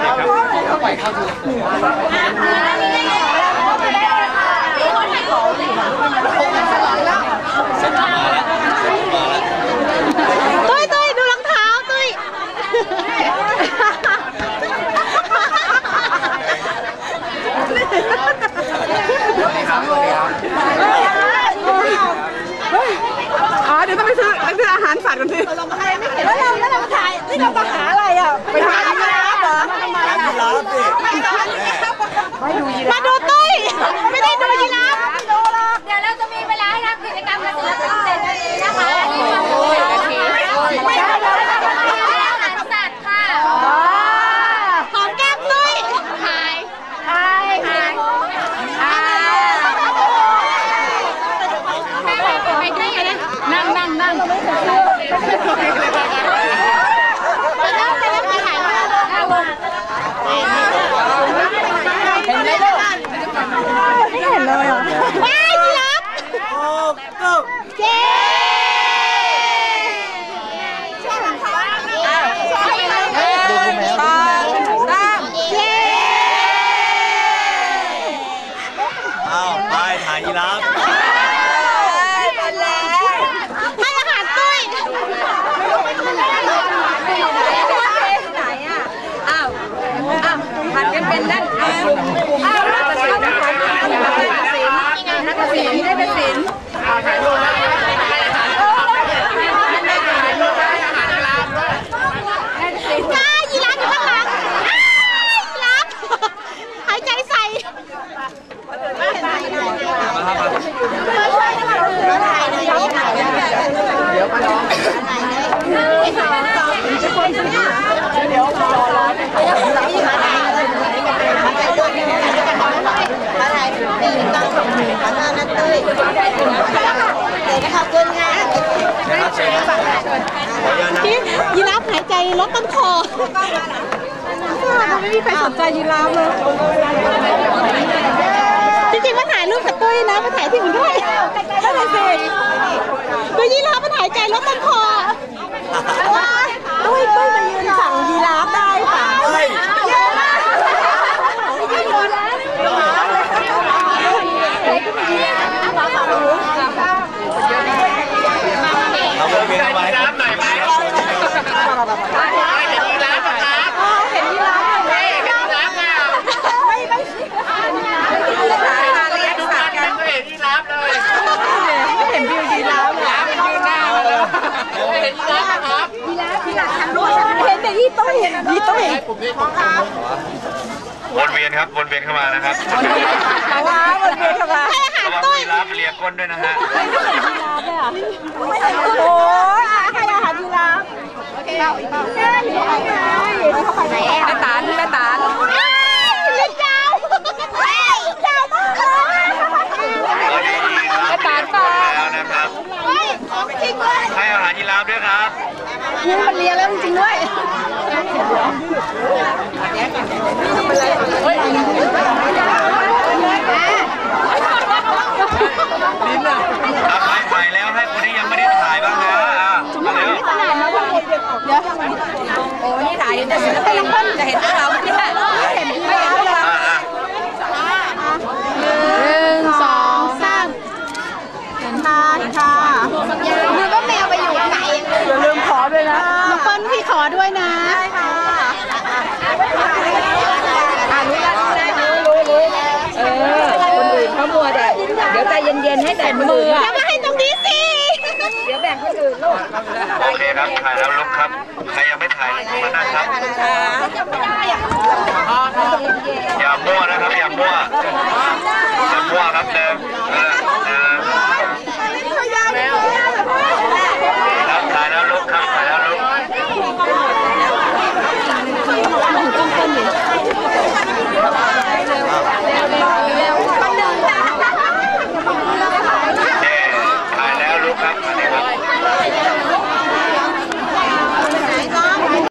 เดี๋ยวปะ ตุ้ยตุ้ยดูรองเท้าตุ้ยเฮ้ยอ๋อเดี๋ยวต้องไปซื้อไปซื้ออาหารสัตว์กันสิแล้วเราแล้วเราถ่ายนี่เรามาหาอะไรอะไปหายีราฟเหรอมาทำไมอะมาดูตุ้ย ไม่ได้ดูยีราฟดูหรอกเดี๋ยวเราจะมีเวลาให้ทำกิจกรรมกันถึงเจ็ดนาทีนะคะโอ้ยนาทีไม่ได้เลยอาหารสัตว์ค่ะ หอมแก้มตุ้ย ถ่าย ใช่ค่ะอ่า ไปใกล้กันนะ นั่งนั่งนั่ง แล้วจะได้ไปถ่ายรูปเอาลง เห็นไหมลูกไม่เห็นเลยอะว้ายยีราฟเจ๊ใช่หรอคะใช่ดูแมวสามเย้ อ้าวไปถ่ายยีราฟ มาแล้วให้อาหารตุ้ยไหนอะอ้าวอ้าวผัดกันเป็นด้านอ้าวอ้าวนักศิลป์นักศิลป์ได้เป็นศิลป์ก้ายีราฟอยู่ข้างหลังอ้าวยีราฟหายใจใส่ ที่ยีราฟหายใจลดต้นคอไม่มีใครสนใจยีราฟเลย จริงๆมาถ่ายรู ปกับตุ้ยนะมาถ่ายที่อื่นด้วยนั่นแหละสิดูยีราฟมันหายใจลดต้นคอตุ้ยตุ้ยมายืนฝั่งยีราฟได้ค่ะ เฮ้ยเอาวนเวียนเข้ามาให้ครบหน่อยไหม เห็นยีราฟเลยเห็นยีราฟไม่ไม่เลี้ยงสัตว์กันไม่เห็นยีราฟเลยไม่เห็นวิวยีราฟเลยยืนหน้ามาเลยเห็นยีราฟครับยีราฟยีราฟฉันรู้ ฉันเห็นแต่ยี่ตุ้ยยี่ตุ้ยวนเวียนครับวนเวียนเข้ามานะครับว้าวนเวียนเข้ามาให้อาหาระวังตุ้ยยีราฟเลียก้นด้วยนะฮะโอ้ยให้อาหารยีราฟโอเคเข้าอีกเข้าเข้าไปไหนแม่ตานแม่ตานเล่นยาวยาวมากเลย ตอนนี้ยีราฟเลียก้นแล้วนะครับ เฮ้ยจริงเลย ให้อาหารยีราฟด้วยครับนี่มันเลียแล้วจริงด้วยอะใครถ่ายแล้วให้คนที่ยังไม่ได้ถ่ายบ้างนะอะมาเร็ว เดี๋ยวโอ้นี่ถ่ายแต่ศิลปินจะเห็นเราไม่ได้เห็นยีราฟเลย อะอะ หนึ่งสองสามเห็นค่ะเห็นค่ะมือก็แมวไปอยู่ไหนอย่าลืมขอด้วยนะน้ องเปิ้ลพี่ขอด้วยนะใช่ค่ะอ่ารู้แล้วรู้แล้วรู้รู้เออคนอื่นเขามัวแต่เดี๋ยวใจเย็นๆให้แต่มือแล้วมาให้ตรงนี้สิ เดี๋ยวแบ่งคนอื่นลูกโอเคครับถ่ายแล้วลุกครับ ใครยังไม่ถ่ายลุกมานั่งครับถ่